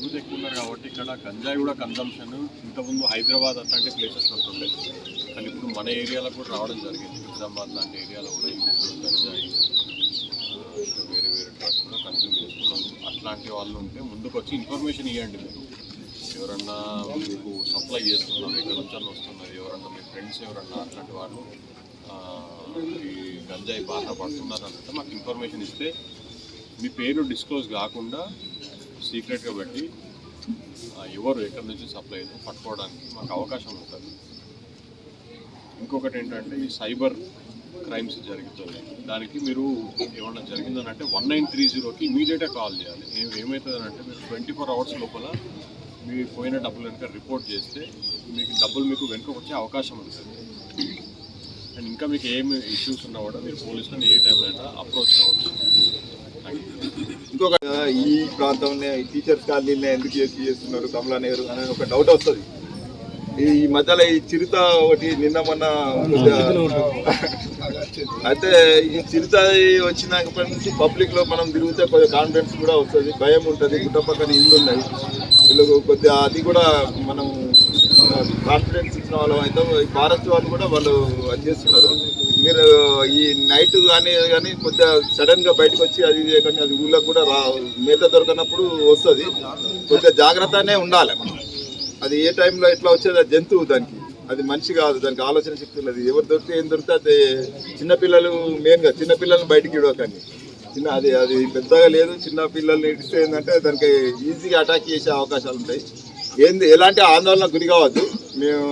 Youth ఎక్కువ ఉన్నారు కాబట్టి ఇక్కడ గంజాయి కూడా కన్జంప్షన్ ఇంతకుముందు హైదరాబాద్ అట్లాంటి ప్లేసెస్ ఉంటుండే. కానీ ఇప్పుడు మన ఏరియాలో కూడా రావడం జరిగింది. నిజామాబాద్ లాంటి ఏరియాలో కూడా యూత్ గంజాయి వేరే వేరే డ్రగ్స్ కూడా కన్జ్యూమ్ చేస్తున్నాం. అట్లాంటి వాళ్ళు ఉంటే ముందుకు వచ్చి ఇన్ఫర్మేషన్ ఇవ్వండి మీరు. ఎవరన్నా మీకు సప్లై చేస్తున్నారు ఇక్కడ నుంచి వస్తున్నారు వస్తున్నది ఎవరన్నా మీ ఫ్రెండ్స్ ఎవరన్నా అట్లాంటి వాళ్ళు ఈ గంజాయి బాగా పడుతున్నారు అంటే మాకు ఇన్ఫర్మేషన్ ఇస్తే మీ పేరు డిస్క్లోజ్ కాకుండా సీక్రెట్గా పెట్టి ఎవరు ఎక్కడి నుంచి సప్లై అయితే పట్టుకోవడానికి మాకు అవకాశం ఉంటుంది. ఇంకొకటి ఏంటంటే ఈ సైబర్ క్రైమ్స్ జరుగుతుంది. దానికి మీరు ఏమన్నా జరిగిందనంటే వన్ నైన్ త్రీ జీరోకి ఇమీడియట్గా కాల్ చేయాలి. ఏమవుతుందనంటే మీరు ట్వంటీ ఫోర్ అవర్స్ లోపల మీ పోయిన డబ్బులు కనుక రిపోర్ట్ చేస్తే మీకు డబ్బులు మీకు వెనుక వచ్చే అవకాశం ఉంటుంది. అండ్ ఇంకా మీకు ఏమి ఇష్యూస్ ఉన్నా కూడా మీరు పోలీసులను ఏ టైంలో అయినా అప్రోచ్ కావచ్చు. ఇంకొక ఈ ప్రాంతంలో టీచర్స్ కాలనీలో ఎందుకు చేసి చేస్తున్నారు? కమలా నెహ్రూ అనే ఒక డౌట్ వస్తుంది. ఈ మధ్యలో ఈ చిరుత ఒకటి నిన్న మొన్న అయితే ఈ చిరుత వచ్చినాక నుంచి పబ్లిక్లో మనం తిరిగితే కొద్దిగా కాన్ఫిడెన్స్ కూడా వస్తుంది భయం ఉంటుంది గుట్ట పక్కన ఇల్లు ఉన్నాయి వీళ్ళకు కొద్దిగా అది కూడా మనం కాన్ఫిడెన్స్ ఇచ్చిన వాళ్ళం అయితే ఈ ఫారెస్ట్ వాళ్ళు కూడా వాళ్ళు అది చేస్తున్నారు. మీరు ఈ నైట్ కానీ కానీ కొద్దిగా సడన్గా బయటకు వచ్చి అది చేయకండి అది ఊళ్ళో కూడా రా మేత దొరకనప్పుడు వస్తుంది. కొద్దిగా జాగ్రత్తనే ఉండాలి మనం. అది ఏ టైంలో ఎట్లా వచ్చేది? అది జంతువు దానికి. అది మనిషి కాదు దానికి ఆలోచన శక్తి ఉన్నది. ఎవరు దొరికితే ఏం దొరికితే అది. చిన్నపిల్లలు మెయిన్గా చిన్నపిల్లల్ని బయటికి ఇడవకండి. చిన్న అది అది పెద్దగా లేదు. చిన్న పిల్లల్ని ఇడిస్తే ఏంటంటే దానికి ఈజీగా అటాక్ చేసే అవకాశాలు ఉంటాయి. ఏంది ఎలాంటి ఆందోళన గురి కావద్దు. మేము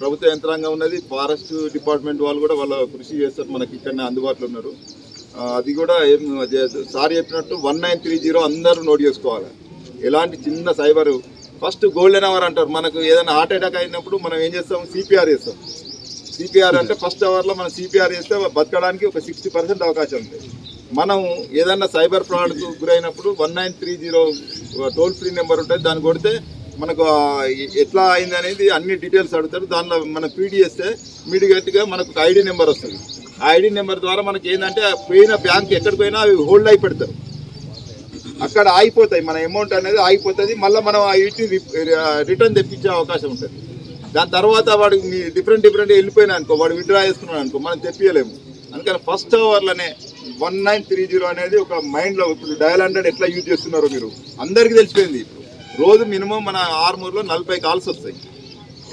ప్రభుత్వ యంత్రాంగం ఉన్నది. ఫారెస్ట్ డిపార్ట్మెంట్ వాళ్ళు కూడా వాళ్ళ కృషి చేస్తారు. మనకి ఇక్కడనే అందుబాటులో ఉన్నారు. అది కూడా ఏం అదే సార్ చెప్పినట్టు వన్ నైన్ త్రీ జీరో అందరూ నోట్ చేసుకోవాలి. ఎలాంటి చిన్న సైబర్ ఫస్ట్ గోల్డెన్ అవర్ అంటారు. మనకు ఏదైనా హార్ట్ అటాక్ అయినప్పుడు మనం ఏం చేస్తాం? సిపిఆర్ చేస్తాం. సిపిఆర్ అంటే ఫస్ట్ అవర్లో మనం సిపిఆర్ చేస్తే బతకడానికి ఒక సిక్స్టీ పర్సెంట్ అవకాశం ఉంది. మనం ఏదన్నా సైబర్ ఫ్రాడ్కు గురైనప్పుడు one nine three zero toll free number ఉంటుంది. దాన్ని కొడితే మనకు ఎట్లా అయింది అనేది అన్ని డీటెయిల్స్ అడుగుతారు. దానిలో మనం పీడీ చేస్తే ఇమీడియట్గా మనకు ఐడి నెంబర్ వస్తుంది. ఆ ఐడి నెంబర్ ద్వారా మనకి ఏంటంటే పోయిన బ్యాంక్ ఎక్కడికి పోయినా అవి హోల్డ్ అయి పెడతారు. అక్కడ ఆగిపోతాయి. మన అమౌంట్ అనేది ఆగిపోతుంది. మళ్ళీ మనం ఆ ఇంటి రిటర్న్ తెప్పించే అవకాశం ఉంటుంది. దాని తర్వాత వాడు మీ డిఫరెంట్ డిఫరెంట్ వెళ్ళిపోయినా అనుకో వాడు విత్డ్రా చేసుకున్నాడు అనుకో మనం తెప్పియలేము. అందుకని ఫస్ట్ అవర్లోనే వన్ నైన్ త్రీ జీరో అనేది ఒక మైండ్లో ఇప్పుడు డయల్ హండ్రెడ్ ఎట్లా యూజ్ చేస్తున్నారో మీరు? అందరికీ తెలిసిపోయింది ఇప్పుడు. రోజు మినిమం మన ఆర్మూర్లో నలభై కాల్స్ వస్తాయి.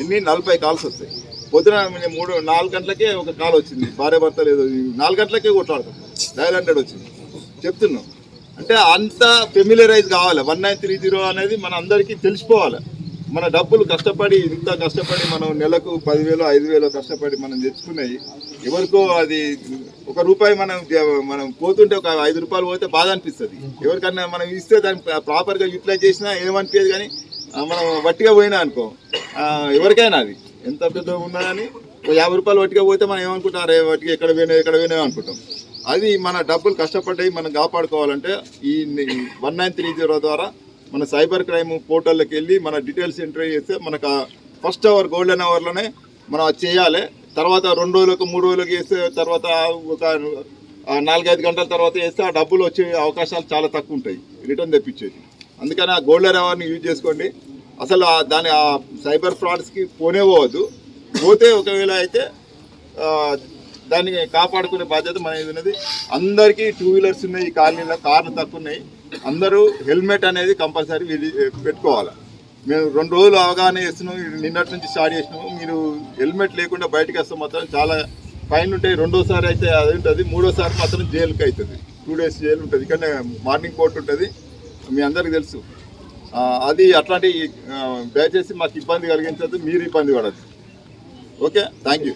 ఎన్ని? నలభై కాల్స్ వస్తాయి. పొద్దున మూడు నాలుగు గంటలకే ఒక కాల్ వచ్చింది. భార్య భర్త లేదు నాలుగు గంటలకే కొట్లాడతాం. డయల్ హండ్రెడ్ వచ్చింది. చెప్తున్నాం. అంటే అంత ఫెమిలరైజ్ కావాలి. వన్ నైన్ త్రీ జీరో అనేది మన అందరికీ తెలిసిపోవాలి. మన డబ్బులు కష్టపడి ఇంత కష్టపడి మనం నెలకు పదివేలు ఐదు వేలు కష్టపడి మనం తెచ్చుకున్నాయి ఎవరికో అది ఒక రూపాయి మనం మనం పోతుంటే ఒక ఐదు రూపాయలు పోతే బాధ అనిపిస్తుంది. ఎవరికన్నా మనం ఇస్తే దాన్ని ప్రాపర్గా యూటిలైజ్ చేసినా ఏమనిపించదు కానీ మనం వట్టిగా పోయినా అనుకో ఎవరికైనా అది. ఎంత పెద్ద ఉన్నా కానీ ఒక యాభై రూపాయలు వట్టిగా పోతే మనం ఏమనుకుంటాం? అరే వట్టిగా ఎక్కడ పోయినా ఎక్కడ పోయినా అనుకుంటాం. అది మన డబ్బులు కష్టపడ్డాయి మనం కాపాడుకోవాలంటే ఈ వన్ నైన్ త్రీ జీరో ద్వారా మన సైబర్ క్రైమ్ పోర్టల్లోకి వెళ్ళి మన డీటెయిల్స్ ఎంట్రీ చేస్తే మనకు ఫస్ట్ అవర్ గోల్డెన్ అవర్లోనే మనం చేయాలి. తర్వాత రెండు రోజులకు మూడు రోజులకు చేస్తే తర్వాత ఒక నాలుగైదు గంటల తర్వాత వేస్తే ఆ డబ్బులు వచ్చే అవకాశాలు చాలా తక్కువ ఉంటాయి. రిటర్న్ తెప్పించేది. అందుకని ఆ గోల్డెన్ అవర్ని యూజ్ చేసుకోండి. అసలు దాని ఆ సైబర్ ఫ్రాడ్స్కి పోనే పోవద్దు. పోతే ఒకవేళ అయితే దాన్ని కాపాడుకునే బాధ్యత మన ఉన్నది. అందరికీ టూ వీలర్స్ ఉన్నాయి ఈ కాలనీలో కార్లు తక్కువ ఉన్నాయి అందరూ హెల్మెట్ అనేది కంపల్సరీ పెట్టుకోవాలి. మేము రెండు రోజులు అవగాహన చేస్తున్నాం నిన్నటి నుంచి స్టార్ట్ చేసినాము. మీరు హెల్మెట్ లేకుండా బయటకు వస్తే మాత్రం చాలా ఫైన్ ఉంటాయి. రెండోసారి అయితే అది ఉంటుంది మూడోసారి మాత్రం జైలుకి అవుతుంది. టూ డేస్ జైలు ఉంటుంది. కానీ మార్నింగ్ కోర్ట్ ఉంటుంది. మీ అందరికీ తెలుసు. అది అట్లాంటి దయచేసి మాకు ఇబ్బంది కలిగించదు మీరు ఇబ్బంది పడద్దు. Okay? Thank you